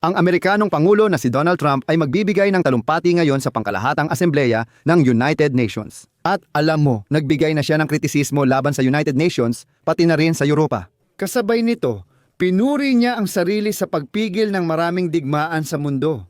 Ang Amerikanong Pangulo na si Donald Trump ay magbibigay ng talumpati ngayon sa pangkalahatang asembleya ng United Nations. At alam mo, nagbigay na siya ng kritisismo laban sa United Nations, pati na rin sa Europa. Kasabay nito, pinuri niya ang sarili sa pagpigil ng maraming digmaan sa mundo.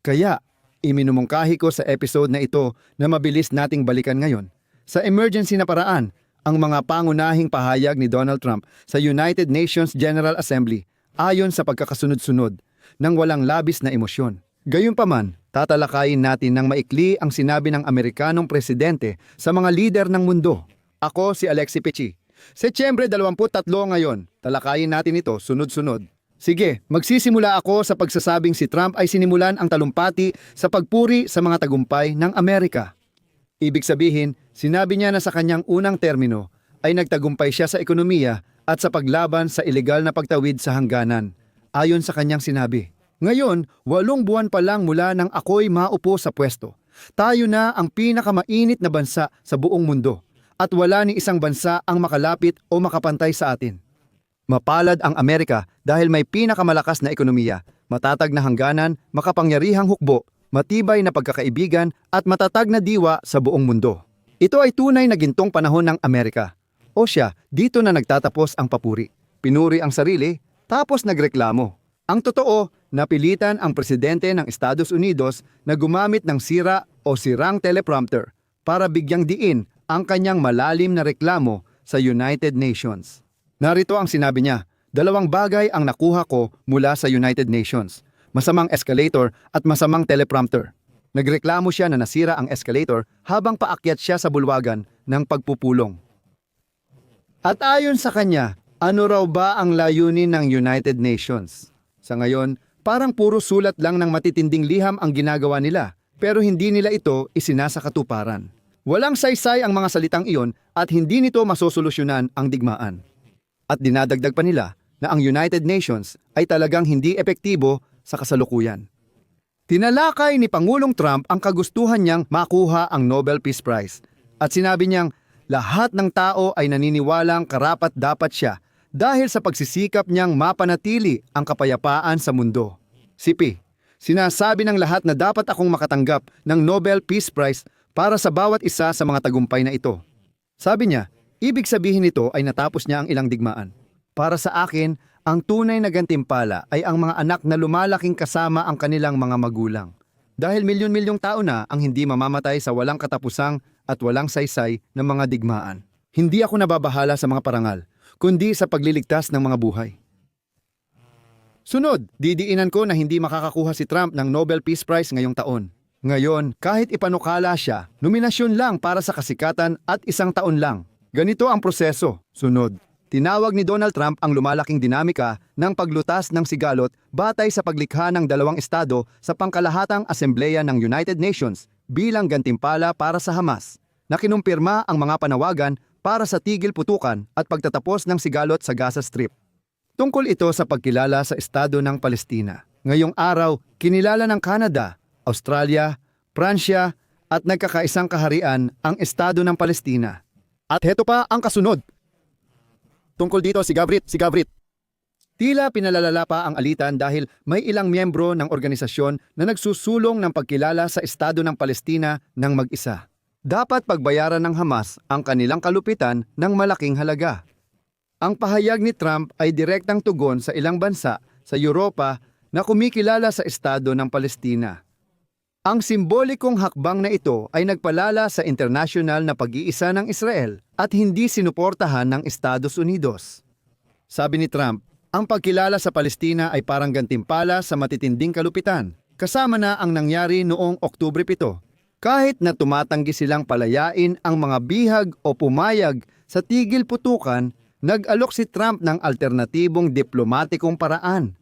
Kaya, iminumungkahi ko sa episode na ito na mabilis nating balikan ngayon. Sa emergency na paraan, ang mga pangunahing pahayag ni Donald Trump sa United Nations General Assembly ayon sa pagkakasunod-sunod ng walang labis na emosyon. Gayunpaman, tatalakayin natin ng maikli ang sinabi ng Amerikanong presidente sa mga lider ng mundo. Ako si Alexi Pechi. Setyembre 23 ngayon, talakayin natin ito sunod-sunod. Sige, magsisimula ako sa pagsasabing si Trump ay sinimulan ang talumpati sa pagpuri sa mga tagumpay ng Amerika. Ibig sabihin, sinabi niya na sa kanyang unang termino ay nagtagumpay siya sa ekonomiya at sa paglaban sa ilegal na pagtawid sa hangganan, ayon sa kanyang sinabi. Ngayon, walong buwan pa lang mula nang ako'y maupo sa pwesto. Tayo na ang pinakamainit na bansa sa buong mundo at wala ni isang bansa ang makalapit o makapantay sa atin. Mapalad ang Amerika dahil may pinakamalakas na ekonomiya, matatag na hangganan, makapangyarihang hukbo, matibay na pagkakaibigan at matatag na diwa sa buong mundo. Ito ay tunay na gintong panahon ng Amerika. O siya, dito na nagtatapos ang papuri. Pinuri ang sarili, tapos nagreklamo. Ang totoo, napilitan ang presidente ng Estados Unidos na gumamit ng sira o sirang teleprompter para bigyang diin ang kanyang malalim na reklamo sa United Nations. Narito ang sinabi niya, dalawang bagay ang nakuha ko mula sa United Nations. Masamang escalator at masamang teleprompter. Nagreklamo siya na nasira ang escalator habang paakyat siya sa bulwagan ng pagpupulong. At ayon sa kanya, ano raw ba ang layunin ng United Nations? Sa ngayon, parang puro sulat lang ng matitinding liham ang ginagawa nila, pero hindi nila ito isinasakatuparan. Walang saysay ang mga salitang iyon at hindi nito masosolusyonan ang digmaan. At dinadagdag pa nila na ang United Nations ay talagang hindi epektibo sa kasalukuyan. Tinalakay ni Pangulong Trump ang kagustuhan niyang makuha ang Nobel Peace Prize at sinabi niyang lahat ng tao ay naniniwalang karapat dapat siya dahil sa pagsisikap niyang mapanatili ang kapayapaan sa mundo. Sipi, sinasabi ng lahat na dapat akong makatanggap ng Nobel Peace Prize para sa bawat isa sa mga tagumpay na ito. Sabi niya, ibig sabihin nito ay natapos niya ang ilang digmaan. Para sa akin, ang tunay na gantimpala ay ang mga anak na lumalaking kasama ang kanilang mga magulang. Dahil milyon-milyong tao na ang hindi mamamatay sa walang katapusang at walang saysay ng mga digmaan. Hindi ako nababahala sa mga parangal, kundi sa pagliligtas ng mga buhay. Sunod, didiinan ko na hindi makakakuha si Trump ng Nobel Peace Prize ngayong taon. Ngayon, kahit ipanukala siya, nominasyon lang para sa kasikatan at isang taon lang. Ganito ang proseso. Sunod, tinawag ni Donald Trump ang lumalaking dinamika ng paglutas ng sigalot batay sa paglikha ng dalawang estado sa pangkalahatang asembleya ng United Nations bilang gantimpala para sa Hamas, na kinumpirma ang mga panawagan para sa tigil putukan at pagtatapos ng sigalot sa Gaza Strip. Tungkol ito sa pagkilala sa Estado ng Palestina. Ngayong araw, kinilala ng Canada, Australia, Pransya at nagkakaisang kaharian ang Estado ng Palestina. At heto pa ang kasunod. Tungkol dito si Gavrit, si Gavrit. Tila pinalalala pa ang alitan dahil may ilang miyembro ng organisasyon na nagsusulong ng pagkilala sa Estado ng Palestina ng mag-isa. Dapat pagbayaran ng Hamas ang kanilang kalupitan ng malaking halaga. Ang pahayag ni Trump ay direktang tugon sa ilang bansa sa Europa na kumikilala sa Estado ng Palestina. Ang simbolikong hakbang na ito ay nagpalala sa internasyonal na pag-iisa ng Israel at hindi sinuportahan ng Estados Unidos. Sabi ni Trump, ang pagkilala sa Palestina ay parang gantimpala sa matitinding kalupitan, kasama na ang nangyari noong Oktubre 7. Kahit na tumatanggi silang palayain ang mga bihag o pumayag sa tigil putukan, nag-alok si Trump ng alternatibong diplomatikong paraan.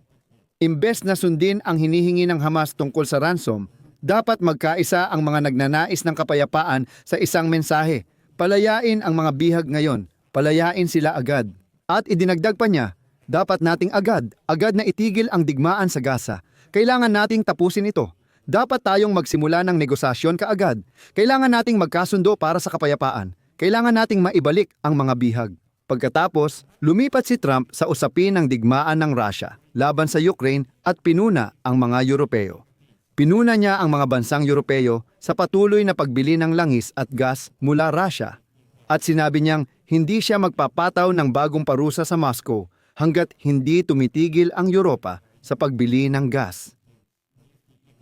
Imbes na sundin ang hinihingi ng Hamas tungkol sa ransom, dapat magkaisa ang mga nagnanais ng kapayapaan sa isang mensahe. Palayain ang mga bihag ngayon, palayain sila agad. At idinagdag pa niya, dapat nating agad, agad na itigil ang digmaan sa Gaza. Kailangan nating tapusin ito. Dapat tayong magsimula ng negosasyon kaagad. Kailangan nating magkasundo para sa kapayapaan. Kailangan nating maibalik ang mga bihag. Pagkatapos, lumipat si Trump sa usapin ng digmaan ng Russia laban sa Ukraine at pinuna ang mga Europeo. Pinuna niya ang mga bansang Europeo sa patuloy na pagbili ng langis at gas mula Russia at sinabi niyang hindi siya magpapataw ng bagong parusa sa Moscow hanggat hindi tumitigil ang Europa sa pagbili ng gas.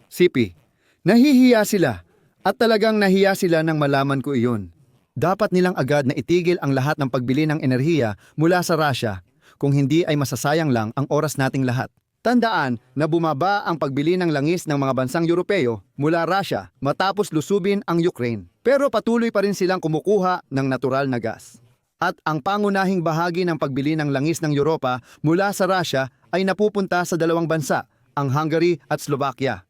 Sipi, nahihiya sila at talagang nahiya sila nang malaman ko iyon. Dapat nilang agad na itigil ang lahat ng pagbili ng enerhiya mula sa Russia kung hindi ay masasayang lang ang oras nating lahat. Tandaan na bumaba ang pagbili ng langis ng mga bansang Europeo mula Russia matapos lusubin ang Ukraine. Pero patuloy pa rin silang kumukuha ng natural na gas. At ang pangunahing bahagi ng pagbili ng langis ng Europa mula sa Russia ay napupunta sa dalawang bansa, ang Hungary at Slovakia.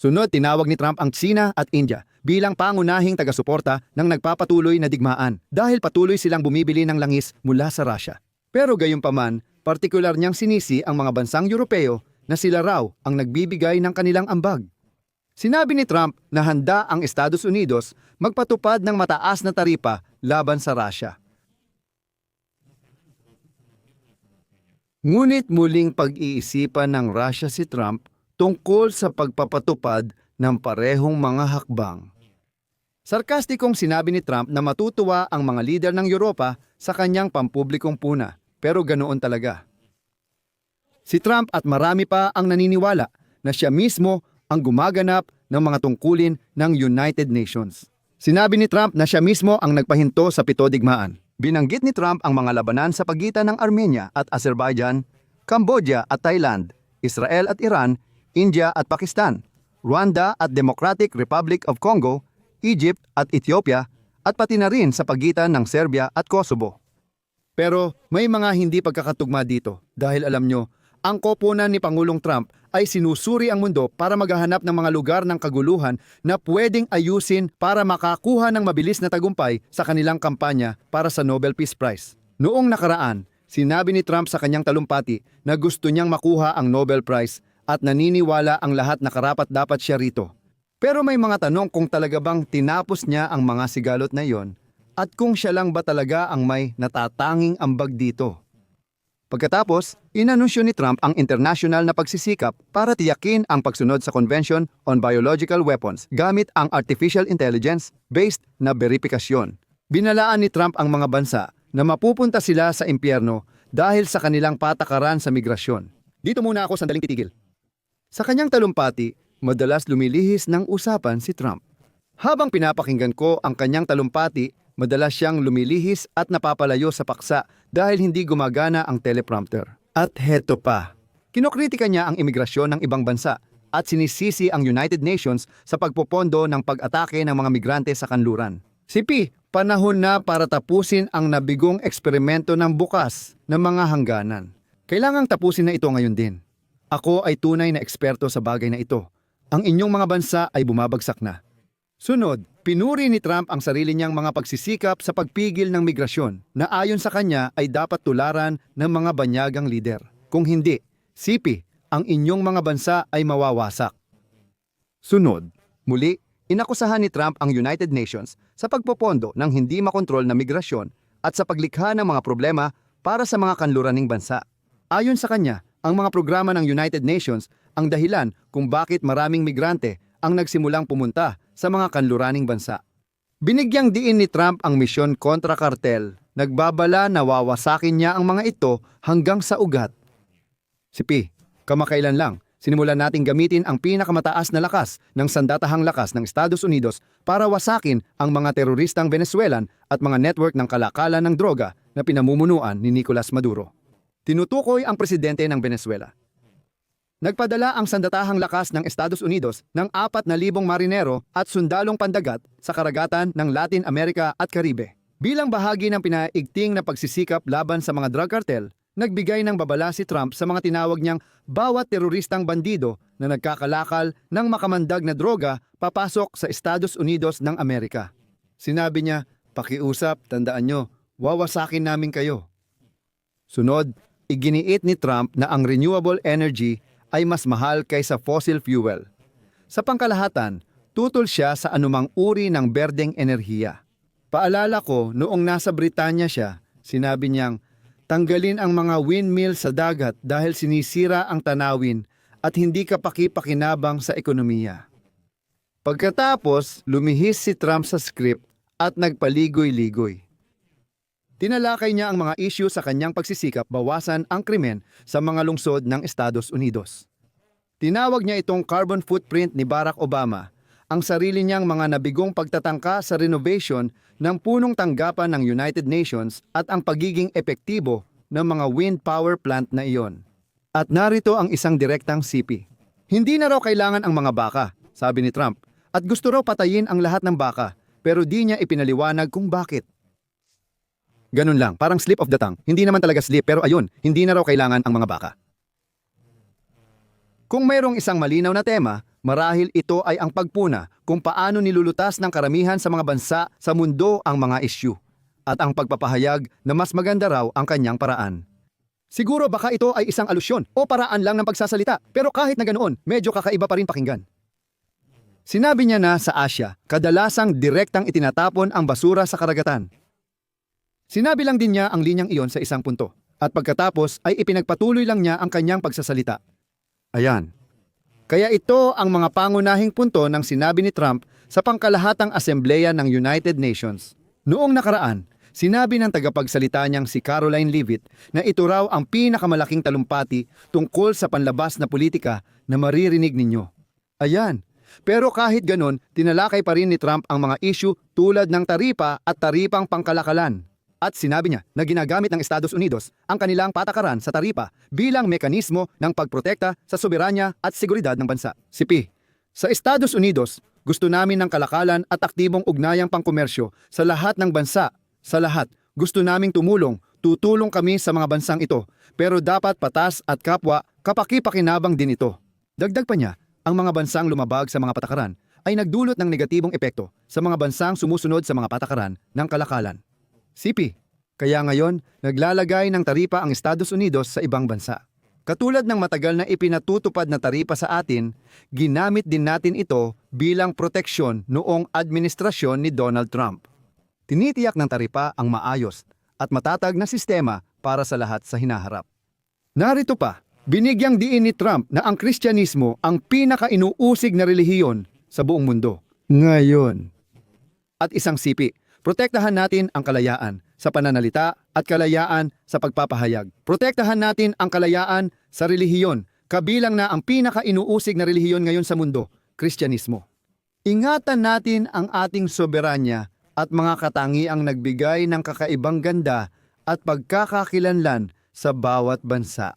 Sunod, tinawag ni Trump ang China at India bilang pangunahing taga-suporta ng nagpapatuloy na digmaan dahil patuloy silang bumibili ng langis mula sa Russia. Pero gayunpaman, partikular niyang sinisi ang mga bansang Europeo na sila raw ang nagbibigay ng kanilang ambag. Sinabi ni Trump na handa ang Estados Unidos magpatupad ng mataas na taripa laban sa Russia. Ngunit muling pag-iisipan ng Russia si Trump tungkol sa pagpapatupad ng parehong mga hakbang. Sarkastikong sinabi ni Trump na matutuwa ang mga lider ng Europa sa kanyang pampublikong puna, pero ganoon talaga. Si Trump at marami pa ang naniniwala na siya mismo ang gumaganap ng mga tungkulin ng United Nations. Sinabi ni Trump na siya mismo ang nagpahinto sa pito digmaan. Binanggit ni Trump ang mga labanan sa pagitan ng Armenia at Azerbaijan, Cambodia at Thailand, Israel at Iran, India at Pakistan, Rwanda at Democratic Republic of Congo, Egypt at Ethiopia, at pati na rin sa pagitan ng Serbia at Kosovo. Pero may mga hindi pagkakatugma dito dahil alam nyo, ang koponan ni Pangulong Trump ay sinusuri ang mundo para maghahanap ng mga lugar ng kaguluhan na pwedeng ayusin para makakuha ng mabilis na tagumpay sa kanilang kampanya para sa Nobel Peace Prize. Noong nakaraan, sinabi ni Trump sa kanyang talumpati na gusto niyang makuha ang Nobel Prize at naniniwala ang lahat na karapat dapat siya rito. Pero may mga tanong kung talaga bang tinapos niya ang mga sigalot na iyon at kung siya lang ba talaga ang may natatanging ambag dito. Pagkatapos, inanunsyo ni Trump ang international na pagsisikap para tiyakin ang pagsunod sa Convention on Biological Weapons gamit ang artificial intelligence-based na verifikasyon. Binalaan ni Trump ang mga bansa na mapupunta sila sa impyerno dahil sa kanilang patakaran sa migrasyon. Dito muna ako sandaling titigil. Sa kanyang talumpati, madalas lumilihis ng usapan si Trump. Habang pinapakinggan ko ang kanyang talumpati, madalas siyang lumilihis at napapalayo sa paksa dahil hindi gumagana ang teleprompter. At heto pa, kinokritika niya ang imigrasyon ng ibang bansa at sinisisi ang United Nations sa pagpopondo ng pag-atake ng mga migrante sa kanluran. Sipi, panahon na para tapusin ang nabigong eksperimento ng bukas ng mga hangganan. Kailangang tapusin na ito ngayon din. Ako ay tunay na eksperto sa bagay na ito. Ang inyong mga bansa ay bumabagsak na. Sunod, pinuri ni Trump ang sarili niyang mga pagsisikap sa pagpigil ng migrasyon na ayon sa kanya ay dapat tularan ng mga banyagang lider. Kung hindi, sipi, ang inyong mga bansa ay mawawasak. Sunod, muli, inakusahan ni Trump ang United Nations sa pagpopondo ng hindi makontrol na migrasyon at sa paglikha ng mga problema para sa mga kanluraning bansa. Ayon sa kanya, ang mga programa ng United Nations ang dahilan kung bakit maraming migrante ang nagsimulang pumunta sa mga kanluraning bansa. Binigyang diin ni Trump ang misyon kontra kartel, nagbabala na wawasakin niya ang mga ito hanggang sa ugat. Sipi, kamakailan lang, sinimulan nating gamitin ang pinakamataas na lakas ng sandatahang lakas ng Estados Unidos para wasakin ang mga teroristang Venezuelan at mga network ng kalakalan ng droga na pinamumunuan ni Nicolas Maduro. Tinutukoy ang presidente ng Venezuela. Nagpadala ang sandatahang lakas ng Estados Unidos ng 4,000 marinero at sundalong pandagat sa karagatan ng Latin America at Caribe. Bilang bahagi ng pinaigting na pagsisikap laban sa mga drug cartel, nagbigay ng babala si Trump sa mga tinawag niyang bawat teroristang bandido na nagkakalakal ng makamandag na droga papasok sa Estados Unidos ng Amerika. Sinabi niya, pakiusap, tandaan nyo, wawasakin namin kayo. Sunod, iginiit ni Trump na ang renewable energy ay mas mahal kaysa fossil fuel. Sa pangkalahatan, tutol siya sa anumang uri ng berdeng enerhiya. Paalala ko noong nasa Britanya siya, Sinabi niyang, tanggalin ang mga windmill sa dagat dahil sinisira ang tanawin at hindi kapaki-pakinabang sa ekonomiya. Pagkatapos, lumihis si Trump sa script at nagpaligoy-ligoy. Tinalakay niya ang mga issue sa kanyang pagsisikap bawasan ang krimen sa mga lungsod ng Estados Unidos. Tinawag niya itong carbon footprint ni Barack Obama, ang sarili niyang mga nabigong pagtatangka sa renovation ng punong tanggapan ng United Nations at ang pagiging epektibo ng mga wind power plant na iyon. At narito ang isang direktang sipi. Hindi na raw kailangan ang mga baka, sabi ni Trump, at gusto raw patayin ang lahat ng baka, pero di niya ipinaliwanag kung bakit. Ganun lang, parang slip of the tongue. Hindi naman talaga slip, pero ayun, hindi na raw kailangan ang mga baka. Kung mayroong isang malinaw na tema, marahil ito ay ang pagpuna kung paano nilulutas ng karamihan sa mga bansa sa mundo ang mga issue at ang pagpapahayag na mas maganda raw ang kanyang paraan. Siguro baka ito ay isang alusyon o paraan lang ng pagsasalita, pero kahit na ganoon, medyo kakaiba pa rin pakinggan. Sinabi niya na sa Asya, kadalasang direktang itinatapon ang basura sa karagatan. Sinabi lang din niya ang linyang iyon sa isang punto, at pagkatapos ay ipinagpatuloy lang niya ang kanyang pagsasalita. Ayan. Kaya ito ang mga pangunahing punto ng sinabi ni Trump sa pangkalahatang asembleya ng United Nations. Noong nakaraan, sinabi ng tagapagsalita niyang si Caroline Leavitt na ito raw ang pinakamalaking talumpati tungkol sa panlabas na politika na maririnig ninyo. Ayan. Pero kahit ganon, tinalakay pa rin ni Trump ang mga issue tulad ng taripa at taripang pangkalakalan. At sinabi niya na ginagamit ng Estados Unidos ang kanilang patakaran sa taripa bilang mekanismo ng pagprotekta sa soberanya at seguridad ng bansa. Si P. Sa Estados Unidos, gusto namin ng kalakalan at aktibong ugnayang pangkomersyo sa lahat ng bansa. Sa lahat, gusto naming tumulong, tutulong kami sa mga bansang ito, pero dapat patas at kapwa kapaki-pakinabang din ito. Dagdag pa niya, ang mga bansang lumabag sa mga patakaran ay nagdulot ng negatibong epekto sa mga bansang sumusunod sa mga patakaran ng kalakalan. CP. Kaya ngayon, naglalagay ng taripa ang Estados Unidos sa ibang bansa. Katulad ng matagal na ipinatutupad na taripa sa atin, ginamit din natin ito bilang proteksyon noong administrasyon ni Donald Trump. Tinitiyak ng taripa ang maayos at matatag na sistema para sa lahat sa hinaharap. Narito pa, binigyang diin ni Trump na ang Kristyanismo ang pinaka-inuusig na relihiyon sa buong mundo. Ngayon. At isang sipi, protektahan natin ang kalayaan sa pananalita at kalayaan sa pagpapahayag. Protektahan natin ang kalayaan sa relihiyon, kabilang na ang pinaka-inuusig na relihiyon ngayon sa mundo, Kristyanismo. Ingatan natin ang ating soberanya at mga katangiang nagbigay ng kakaibang ganda at pagkakakilanlan sa bawat bansa.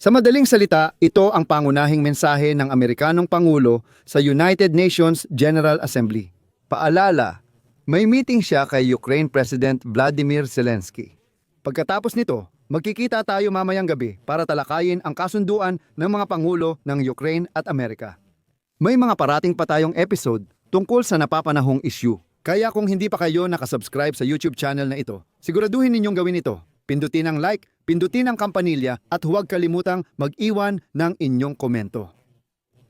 Sa madaling salita, ito ang pangunahing mensahe ng Amerikanong Pangulo sa United Nations General Assembly. Paalala, may meeting siya kay Ukraine President Vladimir Zelensky. Pagkatapos nito, magkikita tayo mamayang gabi para talakayin ang kasunduan ng mga Pangulo ng Ukraine at Amerika. May mga parating pa tayong episode tungkol sa napapanahong issue. Kaya kung hindi pa kayo nakasubscribe sa YouTube channel na ito, siguraduhin ninyong gawin ito. Pindutin ang like, pindutin ang kampanilya at huwag kalimutang mag-iwan ng inyong komento.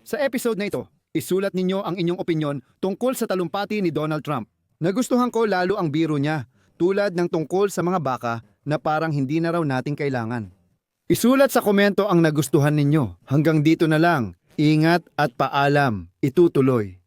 Sa episode na ito, isulat ninyo ang inyong opinyon tungkol sa talumpati ni Donald Trump. Nagustuhan ko lalo ang biro niya, tulad ng tungkol sa mga baka na parang hindi na raw nating kailangan. Isulat sa komento ang nagustuhan ninyo. Hanggang dito na lang. Ingat at paalam. Itutuloy.